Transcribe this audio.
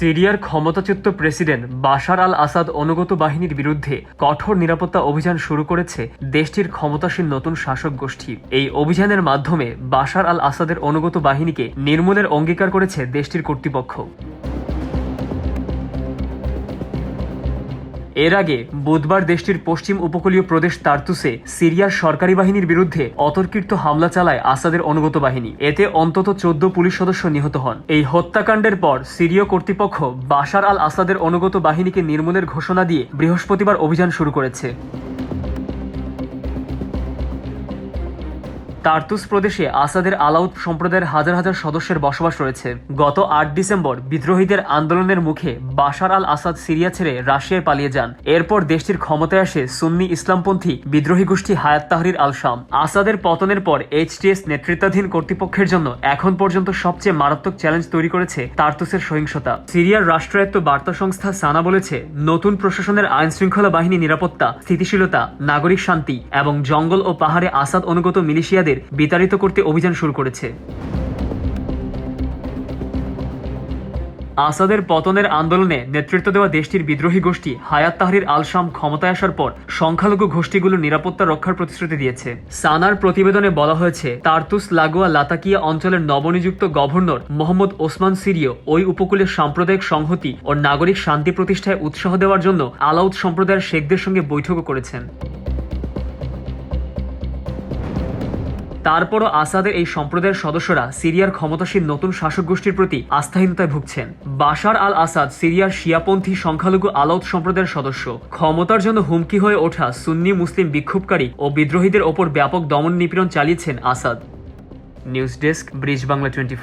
সিরিয়ার ক্ষমতাচ্যুত president Bashar আল আসাদ অনুগত বাহিনীর বিরুদ্ধে কঠোর নিরাপত্তা অভিযান শুরু করেছে দেশটির ক্ষমতাসীন নতুন শাসক গোষ্ঠী। এই অভিযানের মাধ্যমে বাশার আল আসাদের অনুগত বাহিনীকে নির্মূলের অঙ্গীকার করেছে দেশটির কর্তৃপক্ষ। এর আগে বুধবার দেশটির পশ্চিম উপকূলীয় প্রদেশ তার্তুসে সিরিয়ার সরকারি বাহিনীর বিরুদ্ধে অতর্কিত হামলা চালায় আসাদের অনুগত বাহিনী। এতে অন্তত চোদ্দ পুলিশ সদস্য নিহত হন। এই হত্যাকাণ্ডের পর সিরীয় কর্তৃপক্ষ বাশার আল আসাদের অনুগত বাহিনীকে নির্মূলের ঘোষণা দিয়ে বৃহস্পতিবার অভিযান শুরু করেছে। তার্তুস প্রদেশে আসাদের আলাউদ সম্প্রদায়ের হাজার হাজার সদস্যের বসবাস রয়েছে। গত আট ডিসেম্বর বিদ্রোহীদের আন্দোলনের মুখে বাশার আল আসাদ সিরিয়া ছেড়ে রাশিয়ায় পালিয়ে যান। এরপর দেশটির ক্ষমতায় আসে সুন্নি ইসলামপন্থী বিদ্রোহী গোষ্ঠী হায়াত তাহরির আল শাম। আসাদের পতনের পর এইচটিএস নেতৃত্বাধীন কর্তৃপক্ষের জন্য এখন পর্যন্ত সবচেয়ে মারাত্মক চ্যালেঞ্জ তৈরি করেছে তার্তুসের সহিংসতা। সিরিয়ার রাষ্ট্রায়ত্ত বার্তা সংস্থা সানা বলেছে, নতুন প্রশাসনের আইন শৃঙ্খলা বাহিনী নিরাপত্তা, স্থিতিশীলতা, নাগরিক শান্তি এবং জঙ্গল ও পাহাড়ে আসাদ অনুগত মিলিশিয়াদের বিতাড়িত করতে অভিযান শুরু করেছে। আসাদের পতনের আন্দোলনে নেতৃত্ব দেওয়া দেশটির বিদ্রোহী গোষ্ঠী হায়াত তাহরির আল শাম ক্ষমতায় আসার পর সংখ্যালঘু গোষ্ঠীগুলোর নিরাপত্তা রক্ষার প্রতিশ্রুতি দিয়েছে। সানার প্রতিবেদনে বলা হয়েছে, তারতুস, লাগোয়া, লাতাকিয়া অঞ্চলের নবনিযুক্ত গভর্নর মোহাম্মদ ওসমান সিরিও ওই উপকূলে সাম্প্রদায়িক সংহতি ও নাগরিক শান্তি প্রতিষ্ঠায় উৎসাহ দেওয়ার জন্য আলাউদ সম্প্রদায়ের শেখদের সঙ্গে বৈঠকও করেছেন। তারপরও আসাদের এই সম্প্রদায়ের সদস্যরা সিরিয়ার ক্ষমতাসীন নতুন শাসক গোষ্ঠীর প্রতি আস্থাহীনতায় ভুগছেন। বাশার আল আসাদ সিরিয়ার শিয়াপন্থী সংখ্যালঘু আলাউদ সম্প্রদায়ের সদস্য। ক্ষমতার জন্য হুমকি হয়ে ওঠা সুন্নি মুসলিম বিক্ষোভকারী ও বিদ্রোহীদের ওপর ব্যাপক দমন নিপীড়ন চালিয়েছেন Assad. News desk, bridge Bangla twenty